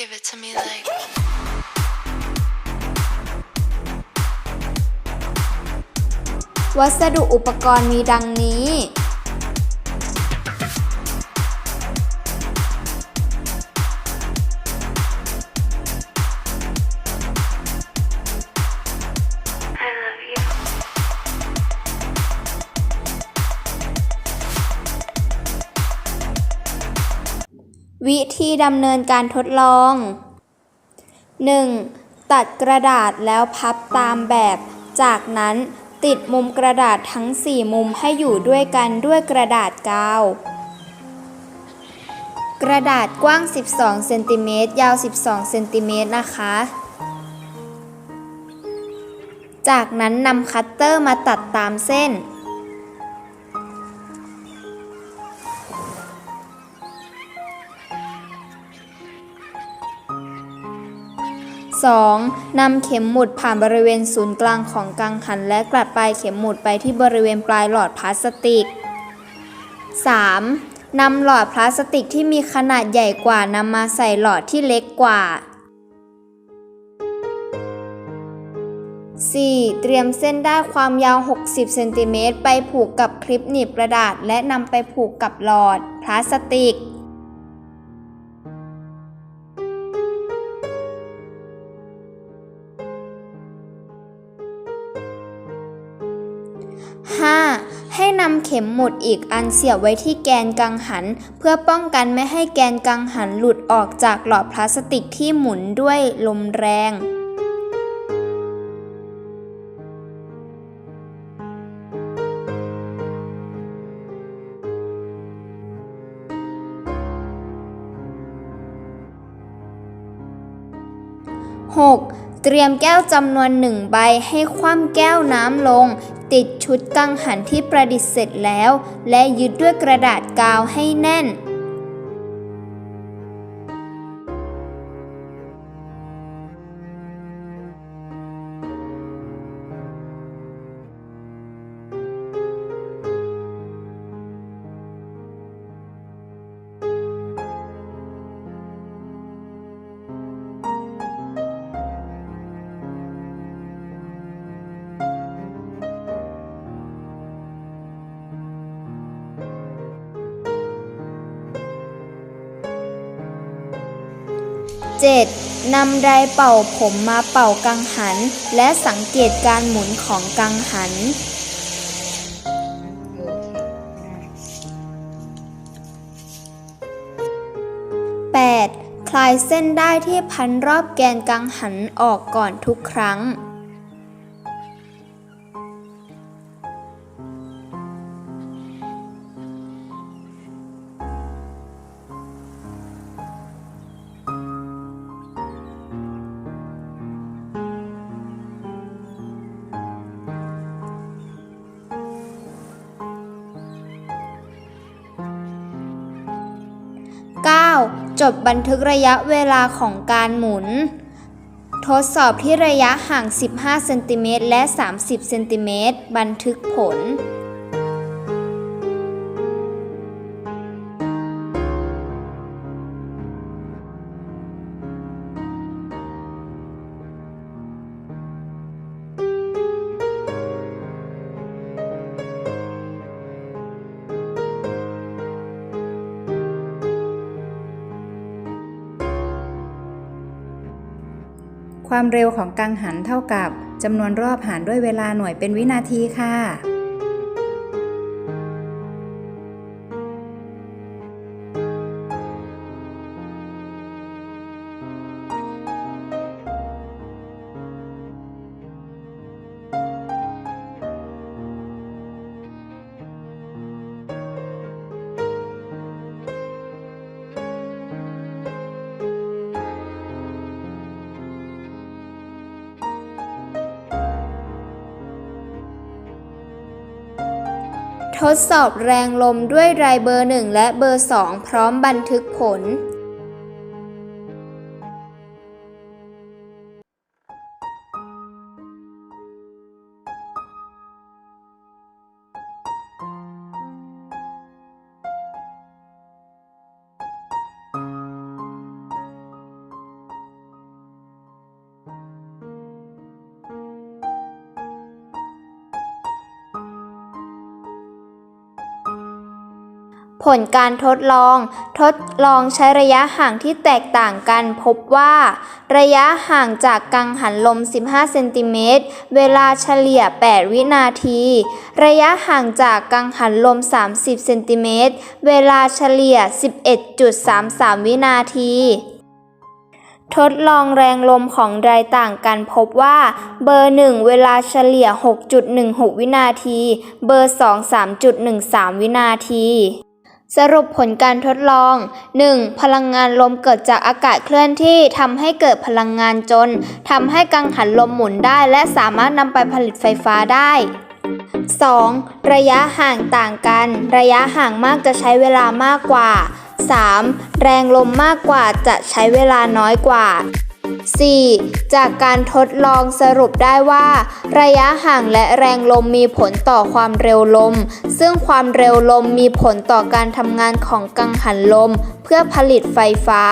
Give it to me like. วัสดุอุปกรณ์มีดังนี้ วิธีดำเนินการทดลอง 1. ตัดกระดาษแล้วพับตามแบบ จากนั้นติดมุมกระดาษทั้ง 4 มุมให้อยู่ด้วยกันด้วยกระดาษกาว กระดาษกว้าง 12เซนติเมตรยาว 12เซนติเมตรนะคะ จากนั้นนำคัตเตอร์มาตัดตามเส้น 2. นำเข็มหมุดผ่านบริเวณศูนย์กลางของกังหัน และกลัดปลายเข็มหมุดไปที่บริเวณปลายหลอดพลาสติก 3. นำหลอดพลาสติกที่มีขนาดใหญ่กว่านำมาใส่หลอดที่เล็กกว่า 4. เตรียมเส้นได้ความยาว 60 เซนติเมตรไปผูกกับคลิปหนีบกระดาษ และนำไปผูกกับหลอดพลาสติก 5. ให้นำเข็มหมุดอีกอันเสียบไว้ที่แกนกังหัน เพื่อป้องกันไม่ให้แกนกังหันหลุดออกจากหลอดพลาสติกที่หมุนด้วยลมแรง 6. เตรียมแก้วจำนวนหนึ่งใบให้คว่ำแก้วน้ำลง ติดชุดกังหันที่ประดิษฐ์เสร็จแล้ว และยึดด้วยกระดาษกาวให้แน่น 7. นำไดเป่าผมมาเป่ากังหัน และสังเกตการหมุนของกังหัน 8. คลายเส้นได้ที่พันรอบแกนกังหันออกก่อนทุกครั้ง จบบันทึกระยะเวลาของการหมุน ทดสอบที่ระยะห่าง 15 เซนติเมตรและ 30 เซนติเมตร บันทึกผล ความเร็วของกังหันเท่ากับจำนวนรอบหารด้วยเวลาหน่วยเป็นวินาทีค่ะ ทดสอบแรงลมด้วยไรเบอร์ 1 และเบอร์ 2 พร้อมบันทึกผล ผลการทดลอง ทดลองใช้ระยะห่างที่แตกต่างกัน พบว่า ระยะห่างจากกังหันลม 15 เซนติเมตร เวลาเฉลี่ย 8 วินาที ระยะห่างจากกังหันลม 30 เซนติเมตร เวลาเฉลี่ย 11.33 วินาทีทดลองแรงลมของรายต่างกันพบว่า เบอร์ 1 เวลาเฉลี่ย 6.16 วินาที เบอร์ 2 3.13 วินาที สรุปผลการทดลอง 1. พลังงานลมเกิดจากอากาศเคลื่อนที่ทำให้เกิดพลังงานจนทำให้กังหันลมหมุนได้ และสามารถนำไปผลิตไฟฟ้าได้ 2. ระยะห่างต่างกัน ระยะห่างมากจะใช้เวลามากกว่า 3. แรงลมมากกว่าจะใช้เวลาน้อยกว่า 4. จากการทดลองสรุปได้ว่า ระยะห่างและแรงลมมีผลต่อความเร็วลม ซึ่งความเร็วลมมีผลต่อการทำงานของกังหันลม เพื่อผลิตไฟฟ้า